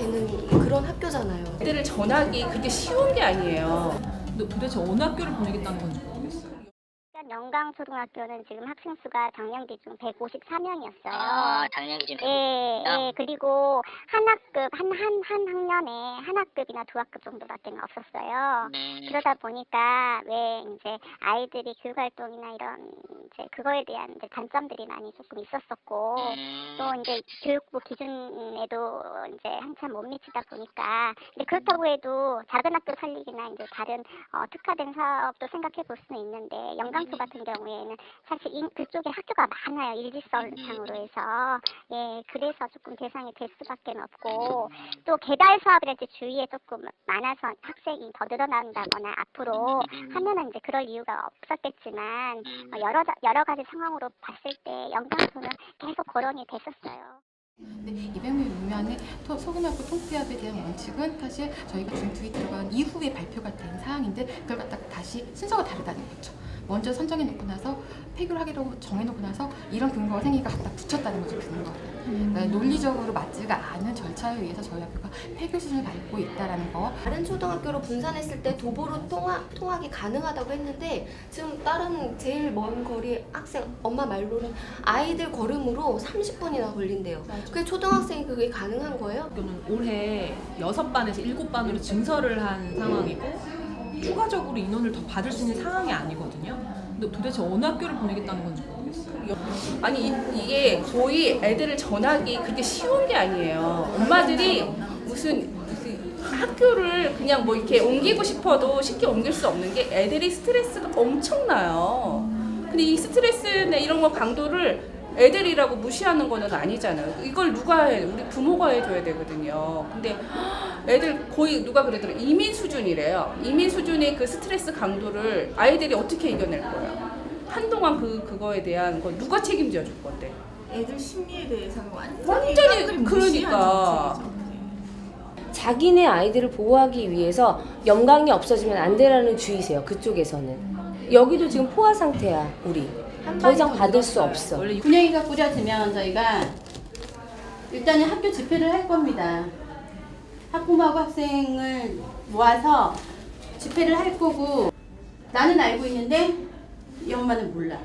되는 그런 학교잖아요. 애들을 전하기 그렇게 쉬운 게 아니에요. 근데 도대체 어느 학교를 보내겠다는 건지 모르겠어요. 영광초등학교는 지금 학생 수가 작년 기준 154명이었어요. 아, 작년 기준 예, 예, 그리고 한 학급, 한, 한, 한 학년에 한 학급이나 두 학급 정도밖에 없었어요. 음, 그러다 보니까 왜 이제 아이들이 교육 활동이나 이런 이제 그거에 대한 이제 단점들이 많이 조금 있었었고, 음, 또 이제 교육부 기준에도 이제 한참 못 미치다 보니까 근데 그렇다고 해도 작은 학교 살리기나 이제 다른 어, 특화된 사업도 생각해 볼 수는 있는데 영광초 같은 경우에는 사실 인, 그쪽에 학교가 많아요 일지선상으로 해서. 예 그래서 조금 대상이 될 수밖에 없고 또 개발 사업이랄지 주위에 조금 많아서 학생이 더 늘어난다거나 앞으로 하면은 이제 그럴 이유가 없었겠지만 어, 여러 자- 여러 가지 상황으로 봤을 때 영광초는 계속 거론이 됐었어요. 근데 200명 미만의 토- 소규모학교 통폐합에 대한 원칙은 사실 저희가 준투에 들어간 이후에 발표가 된 사항인데 그걸 갖다가 다시 순서가 다르다는 거죠. 먼저 선정해 놓고 나서 폐교를 하기로 정해 놓고 나서 이런 근거가 생기니까 갖다 붙였다는 거죠 근거를. 그러니까 논리적으로 맞지가 않은 절차에 의해서 저희 학교가 폐교 수준을 밟고 있다라는 거. 다른 초등학교로 분산했을 때 도보로 통학, 통학이 가능하다고 했는데 지금 다른 제일 먼 거리 학생 엄마 말로는 아이들 걸음으로 30분이나 걸린대요. 그게 초등학생이 그게 가능한 거예요? 학교는 올해 여섯 반에서 일곱 반으로 증설을 한 상황이고 추가적으로 인원을 더 받을 수 있는 상황이 아니거든요. 근데 도대체 어느 학교를 보내겠다는 건지 모르겠어요. 아니 이, 이게 거의 애들을 전하기 그렇게 쉬운 게 아니에요. 엄마들이 무슨 무슨 학교를 그냥 뭐 이렇게 옮기고 싶어도 쉽게 옮길 수 없는 게 애들이 스트레스가 엄청나요. 근데 이 스트레스나 이런 거 강도를 애들이라고 무시하는 거는 아니잖아요. 이걸 누가 해? 우리 부모가 해줘야 되거든요. 근데 애들 거의 누가 그러더라 이민 수준이래요. 이민 수준의 그 스트레스 강도를 아이들이 어떻게 이겨낼 거예요? 한동안 그 그거에 대한 거 누가 책임져 줄 건데? 애들 심리에 대해서는 완전히 완전히 그러니까. 자기네 아이들을 보호하기 위해서 영광이 없어지면 안 되라는 주의세요. 그쪽에서는. 여기도 지금 포화 상태야, 우리. 더 이상 받을 수 없어. 분위기가 꾸려지면 저희가 일단은 학교 집회를 할 겁니다. 학부모하고 학생을 모아서 집회를 할 거고 나는 알고 있는데 이 엄마는 몰라.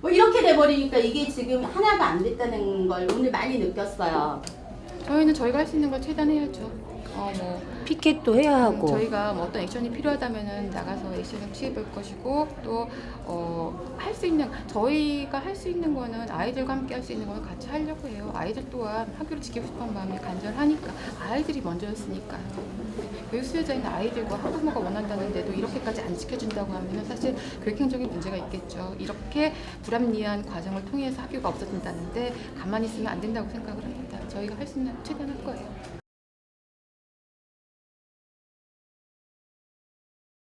뭐 이렇게 돼버리니까 이게 지금 하나가 안 됐다는 걸 오늘 많이 느꼈어요. 저희는 저희가 할 수 있는 걸 최대한 해야죠. 어, 뭐 피켓도 해야 하고. 저희가 뭐 어떤 액션이 필요하다면은 나가서 액션을 취해볼 것이고 또 어, 할수 있는 저희가 할 수 있는 거는 아이들과 함께 할 수 있는 거는 같이 하려고 해요. 아이들 또한 학교를 지키고 싶은 마음이 간절하니까 아이들이 먼저였으니까요. 교육 수요자인 아이들과 학부모가 원한다는데도 이렇게까지 안 지켜준다고 하면은 사실 교육행정에 문제가 있겠죠. 이렇게 불합리한 과정을 통해서 학교가 없어진다는데 가만히 있으면 안 된다고 생각을 합니다. 저희가 할 수 있는 최대한 할 거예요.